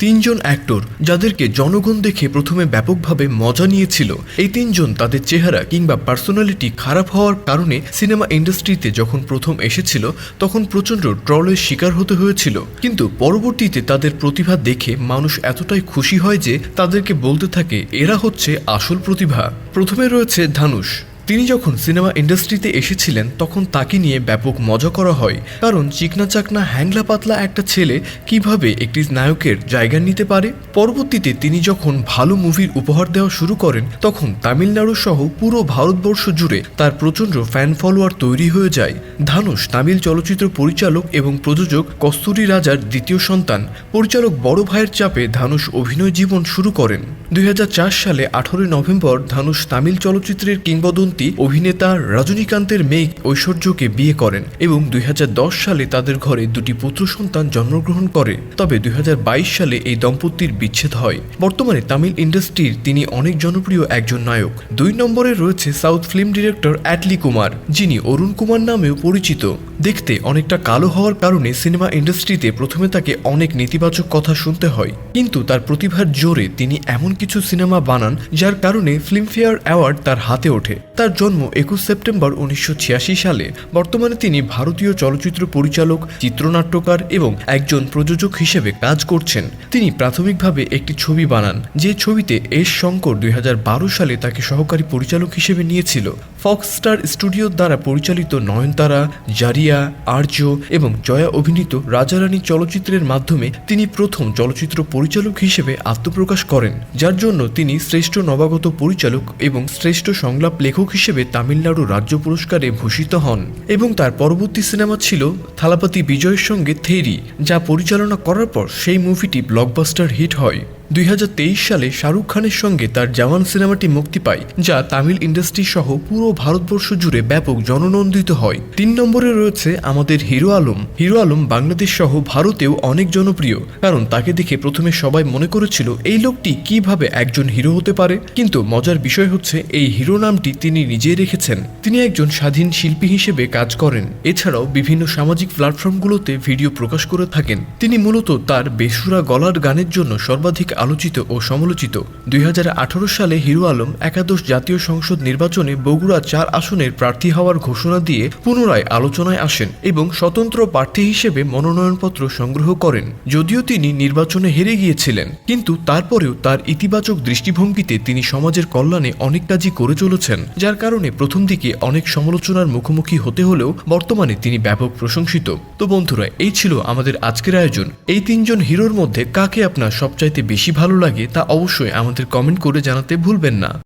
তিনজন অ্যাক্টর যাদেরকে জনগণ দেখে প্রথমে ব্যাপকভাবে মজা নিয়েছিল। এই তিনজন তাদের চেহারা কিংবা পার্সোনালিটি খারাপ হওয়ার কারণে সিনেমা ইন্ডাস্ট্রিতে যখন প্রথম এসেছিল, তখন প্রচণ্ড ট্রলের শিকার হতে হয়েছিল। কিন্তু পরবর্তীতে তাদের প্রতিভা দেখে মানুষ এতটাই খুশি হয় যে তাদেরকে বলতে থাকে, এরা হচ্ছে আসল প্রতিভা। প্রথমে রয়েছে ধানুষ তিনি যখন সিনেমা ইন্ডাস্ট্রিতে এসেছিলেন, তখন তাকে নিয়ে ব্যাপক মজা করা হয়। কারণ চিকনা চাকনা হ্যাংলা পাতলা একটা ছেলে কীভাবে একটি নায়কের জায়গা নিতে পারে? পরবর্তীতে তিনি যখন ভালো মুভির উপহার দেওয়া শুরু করেন, তখন তামিলনাড়ু সহ পুরো ভারতবর্ষ জুড়ে তার প্রচণ্ড ফ্যান ফলোয়ার তৈরি হয়ে যায়। ধানুষ তামিল চলচ্চিত্র পরিচালক এবং প্রযোজক কস্তুরী রাজার দ্বিতীয় সন্তান। পরিচালক বড় ভাইয়ের চাপে ধানুষ অভিনয় জীবন শুরু করেন। দুই হাজার চার সালে আঠারোই নভেম্বর ধানুষ তামিল চলচ্চিত্রের কিংবদন্তি অভিনেতা রজনীকান্তের মেয়ে ঐশ্বর্যকে বিয়ে করেন এবং দুই হাজার দশ সালে তাদের ঘরে দুটি পুত্র সন্তান জন্মগ্রহণ করে। তবে দুই হাজার বাইশ সালে এই দম্পতির বিচ্ছেদ হয়। বর্তমানে তামিল ইন্ডাস্ট্রির তিনি অনেক জনপ্রিয় একজন নায়ক। দুই নম্বরে রয়েছে south film director Atlee Kumar, যিনি অরুণ কুমার নামেও পরিচিত। দেখতে অনেকটা কালো হওয়ার কারণে সিনেমা ইন্ডাস্ট্রিতে প্রথমে তাকে অনেক নেতিবাচক কথা শুনতে হয়। কিন্তু তার প্রতিভার জোরে তিনি এমন কিছু সিনেমা বানান, যার কারণে ফিল্মফেয়ার অ্যাওয়ার্ড তার হাতে ওঠে। তার জন্ম একুশ সেপ্টেম্বর উনিশশো ছিয়াশি সালে। বর্তমানে তিনি ভারতীয় চলচ্চিত্র পরিচালক, চিত্রনাট্যকার এবং একজন প্রযোজক হিসেবে কাজ করছেন। তিনি প্রাথমিকভাবে একটি ছবি বানান, যে ছবিতে এস শঙ্কর দুই হাজার বারো সালে তাকে সহকারী পরিচালক হিসেবে নিয়েছিল। ফক্স স্টার স্টুডিওর দ্বারা পরিচালিত নয়নতারা, জারিয়া, আর্য এবং জয়া অভিনীত রাজারানী চলচ্চিত্রের মাধ্যমে তিনি প্রথম চলচ্চিত্র পরিচালক হিসেবে আত্মপ্রকাশ করেন, যার জন্য তিনি শ্রেষ্ঠ নবাগত পরিচালক এবং শ্রেষ্ঠ সংলাপ লেখক হিসেবে তামিলনাড়ু রাজ্য পুরস্কারে ভূষিত হন এবং তার পরবর্তী সিনেমা ছিল থালাপাতি বিজয়ের সঙ্গে থেরি, যা পরিচালনা করার পর সেই মুভিটি ব্লকবাস্টার হিট হয়। দুই হাজার তেইশ সালে শাহরুখ খানের সঙ্গে তার জওয়ান সিনেমাটি মুক্তি পায়, যা তামিল ইন্ডাস্ট্রি সহ পুরো ভারতবর্ষ জুড়ে ব্যাপক জননন্দিত হয়। তিন নম্বরে রয়েছে আমাদের হিরো আলম। হিরো আলম বাংলাদেশ সহ ভারতেও অনেক জনপ্রিয়, কারণ তাকে দেখে প্রথমে সবাই মনে করেছিল, এই লোকটি কীভাবে একজন হিরো হতে পারে? কিন্তু মজার বিষয় হচ্ছে, এই হিরো নামটি তিনি নিজেই রেখেছেন। তিনি একজন স্বাধীন শিল্পী হিসেবে কাজ করেন। এছাড়াও বিভিন্ন সামাজিক প্ল্যাটফর্মগুলোতে ভিডিও প্রকাশ করে থাকেন। তিনি মূলত তার বেসুরা গলার গানের জন্য সর্বাধিক আলোচিত ও সমালোচিত, দুই হাজার আঠারো সালে হিরো আলম একাদশ জাতীয় সংসদ নির্বাচনে বগুড়া চার আসনের প্রার্থী হওয়ার ঘোষণা দিয়ে পুনরায় আলোচনায় আসেন এবং স্বতন্ত্র প্রার্থী হিসেবে মনোনয়নপত্র সংগ্রহ করেন। যদিও তিনি নির্বাচনে হেরে গিয়েছিলেন, কিন্তু তারপরেও তার ইতিবাচক দৃষ্টিভঙ্গিতে তিনি সমাজের কল্যাণে অনেক কাজই করে চলেছেন, যার কারণে প্রথম দিকে অনেক সমালোচনার মুখোমুখি হতে হলেও বর্তমানে তিনি ব্যাপক প্রশংসিত। তো বন্ধুরা, এই ছিল আমাদের আজকের আয়োজন। এই তিনজন হিরোর মধ্যে কাকে আপনার সবচাইতে বেশি ভালো লাগে তা অবশ্যই আমাদের কমেন্ট করে জানাতে ভুলবেন না।